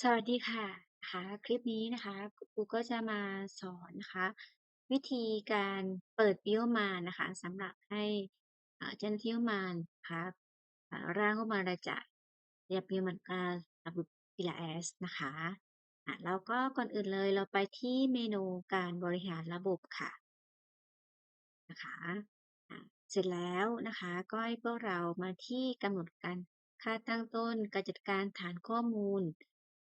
สวัสดีค่ะคะคลิปนี้นะคะ คุณครูก็จะมาสอนนะคะ วิธีการเปิดบิโอมานนะคะสำหรับให้ อ่า เจ้าหน้าที่งบประมาณนะคะอ่าร่างงบประมาณรายจ่ายเรียบเรียงมือนกันระบบ PLS นะคะอะแล้วก็ก่อนอื่นเลยเราไปที่เมนูการบริหารระบบค่ะ นะคะอะเสร็จแล้วนะคะ ก็ให้พวกเรามาที่กำหนดการค่าตั้งต้นการจัดการฐานข้อมูล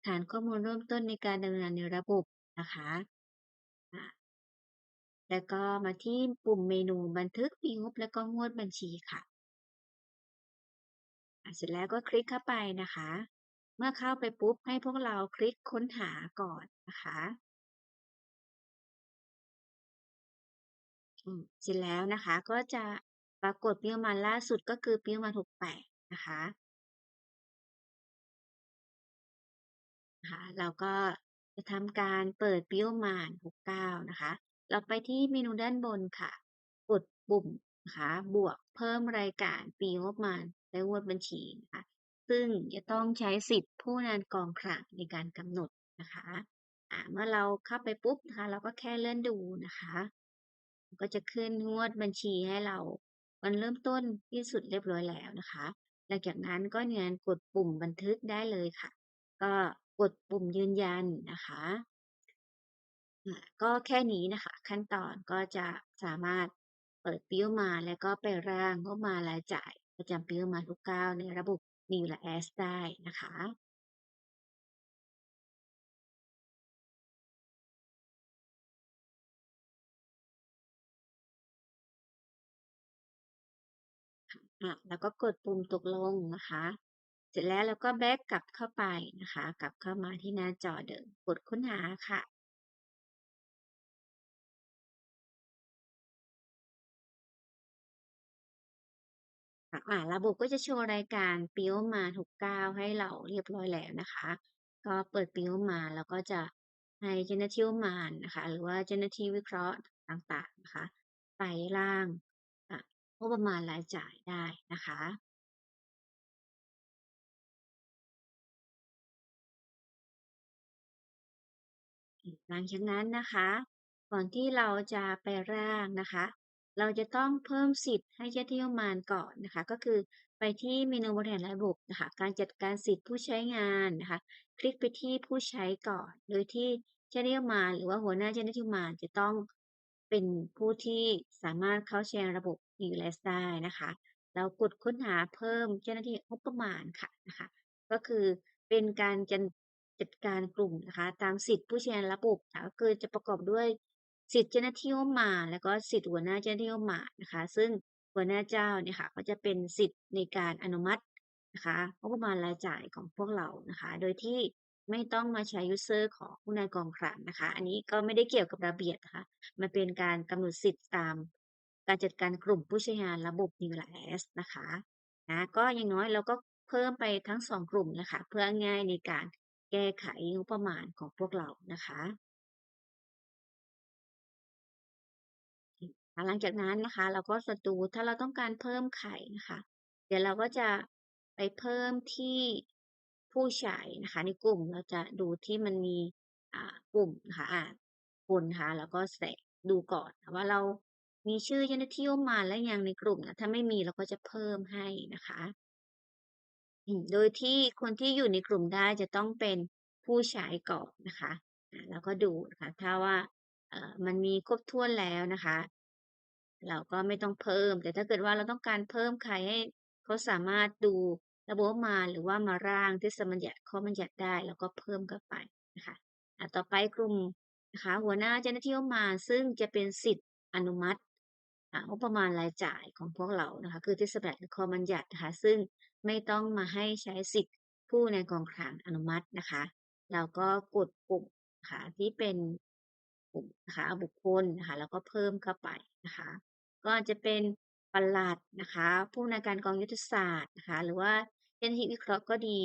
ฐานข้อมูลเริ่มต้นในการดำเนินงานในระบบนะคะแล้วก็มาที่ปุ่มเมนูบันทึกปีงบและก็งวดบัญชีค่ะ เสร็จแล้วก็คลิกเข้าไปนะคะ เมื่อเข้าไปปุ๊บให้พวกเราคลิกค้นหาก่อนนะคะเสร็จแล้วนะคะก็จะปรากฏปีประมาณล่าสุดก็คือปีประมาณ68นะคะ นะคะเราก็จะทำการเปิดปิโอมาน69 นะคะ เราไปที่เมนูด้านบนค่ะ กดปุ่มนะคะบวกเพิ่มรายการปีงบมาณและงวดบัญชีนะคะซึ่งจะต้องใช้สิทธิ์ผู้นานกองคลังในการกำหนดนะคะเมื่อเราเข้าไปปุ๊บนะคะเราก็แค่เลื่อนดูนะคะ ก็จะขึ้นงวดบัญชีให้เราวันเริ่มต้นที่สุดเรียบร้อยแล้วนะคะ หลังจากนั้นก็เนียนกดปุ่มบันทึกได้เลยค่ะ ก็ กดปุ่มยืนยันนะคะก็แค่นี้นะคะ ขั้นตอนก็จะสามารถเปิดปิโอมาแล้วก็ไปร่างงบมารายจ่ายประจำปิโอมาทุกเก้าในระบบ New และ S ได้นะคะแล้วก็กดปุ่มตกลงนะคะ ร็จแล้วเราก็แบ็กกลับเข้าไปนะคะ กลับเข้ามาที่หน้าจอเดิม กดค้นหาค่ะ อ่าระบบก็จะโชว์รายการปีโอมาทุกก้าวให้เราเรียบร้อยแล้วนะคะ ก็เปิดปีโอมาแล้วก็จะให้เจ้าหน้าที่มาณนะคะ หรือว่าเจ้าหน้าที่วิเคราะห์ต่างๆนะคะ ไปร่างอะงบประมาณรายจ่ายได้นะคะ หลังจากนั้นนะคะ ก่อนที่เราจะไปร่างนะคะ เราจะต้องเพิ่มสิทธิ์ให้เจ้าหน้าที่ประมาณก่อนนะคะ ก็คือไปที่เมนูบริหารระบบนะคะ การจัดการสิทธิ์ผู้ใช้งานนะคะ คลิกไปที่ผู้ใช้ก่อน โดยที่เจ้าหน้าที่มาหรือว่าหัวหน้าเจ้าหน้าที่มาจะต้องเป็นผู้ที่สามารถเข้าใช้ระบบ EULES ได้นะคะ เรากดค้นหาเพิ่มเจ้าหน้าที่งบประมาณค่ะนะคะ ก็คือเป็นการจัด จัดการกลุ่มนะคะ ตามสิทธิผู้ใช้งานระบบค่ะก็คือจะประกอบด้วยสิทธิเจ้าหน้าที่งบประมาแล้วก็สิทธิหัวหน้าเจ้าหน้าที่งบประมานะคะ ซึ่งหัวหน้าเจ้าเนี่ยค่ะก็จะเป็นสิทธิในการอนุมัตินะคะงบประมาณรายจ่ายของพวกเรานะคะ โดยที่ไม่ต้องมาใช้ user ของผู้นายกองคลังนะคะ อันนี้ก็ไม่ได้เกี่ยวกับระเบียบนะคะมันเป็นการกำหนดสิทธิ์ตาม การจัดการกลุ่มผู้ใช้งานระบบ New l i s นะคะนะก็อย่างน้อยเราก็เพิ่มไปทั้งสองกลุ่มนะคะ เพื่อง่ายในการ แก้ไขงบประมาณของพวกเรานะคะหลังจากนั้นนะคะ เราก็จะดูถ้าเราต้องการเพิ่มไข่นะคะ เดี๋ยวเราก็จะไปเพิ่มที่ผู้ใช้นะคะ ในกลุ่มเราจะดูที่มันมีกลุ่มนะคะอ่าคนนะคะแล้วก็แสะดูก่อนว่าเรามีชื่อเจ้าหน้าที่มาแล้วยังในกลุ่มนะถ้าไม่มีเราก็จะเพิ่มให้นะคะ โดยที่คนที่อยู่ในกลุ่มได้จะต้องเป็นผู้ใช้ก่อนนะคะแล้วก็ดูนะคะถ้าว่ามันมีครบถ้วนแล้วนะคะ เราก็ไม่ต้องเพิ่ม แต่ถ้าเกิดว่าเราต้องการเพิ่มใครให้เขาสามารถดูระบบมาหรือว่ามาร่างทฤษฎีบัญญัติข้อบัญญัติได้เราก็เพิ่มเข้าไปนะคะต่อไปกลุ่มนะคะหัวหน้าเจ้าหน้าที่ประมาณซึ่งจะเป็นสิทธิอนุมัติ งบประมาณรายจ่ายของพวกเรานะคะ คือทฤษฎีบัญญัติหรือข้อบัญญัตินะคะ ซึ่งไม่ต้องมาให้ใช้สิทธิ์ผู้ในกองคลังอนุมัตินะคะ เราก็กดปุ่มนะคะที่เป็นปุ่มนะคะบุคคลนะคะแล้วก็เพิ่มเข้าไปนะคะ ก็จะเป็นปลัดนะคะ ผู้อำนการกองยุทธศาสตร์นะคะ หรือว่าเจ้าหน้าที่วิเคราะห์ก็ดี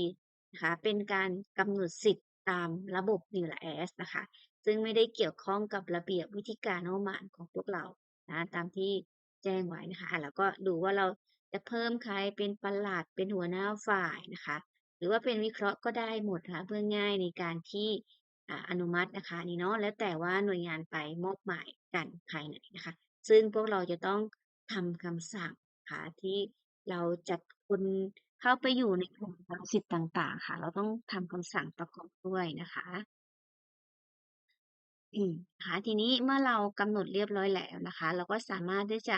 นะคะ เป็นการกำหนดสิทธิ์ตามระบบ NLS นะคะ ซึ่งไม่ได้เกี่ยวข้องกับระเบียบวิธีการงบประมาณของพวกเรา นะตามที่แจ้งไว้นะคะแล้วก็ดูว่าเราจะเพิ่มใครเป็นประหลัดเป็นหัวหน้าฝ่ายนะคะ หรือว่าเป็นวิเคราะห์ก็ได้หมดนะคะเพื่อง่ายในการที่อนุมัตินะคะนนี้เนาะแล้วแต่ว่าหน่วยงานไปมอบหมายกันภายไหนนะคะ ซึ่งพวกเราจะต้องทำคำสั่งนะคะที่เราจัดคนเข้าไปอยู่ในกลุ่มสิทธิ์ต่าง ๆ ค่ะ เราต้องทำคำสั่งประกอบด้วยนะคะ อืมนะคะทีนี้เมื่อเรากำหนดเรียบร้อยแล้วนะคะ เราก็สามารถที่จะ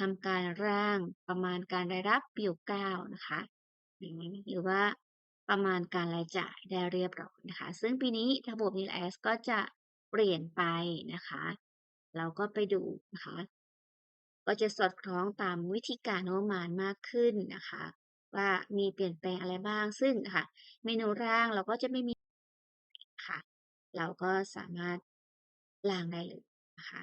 ทำการร่างประมาณการรายรับปี69นะคะอืมหรือว่าประมาณการรายจ่ายได้เรียบร้อยนะคะ ซึ่งปีนี้ระบบ NIS ก็จะเปลี่ยนไปนะคะ เราก็ไปดูนะคะ ก็จะสอดคล้องตามวิธีการงบประมาณมากขึ้นนะคะ ว่ามีเปลี่ยนแปลงอะไรบ้าง ซึ่งค่ะ เมนูร่างเราก็จะไม่มีค่ะ เราก็สามารถ ลางได้เลยนะคะ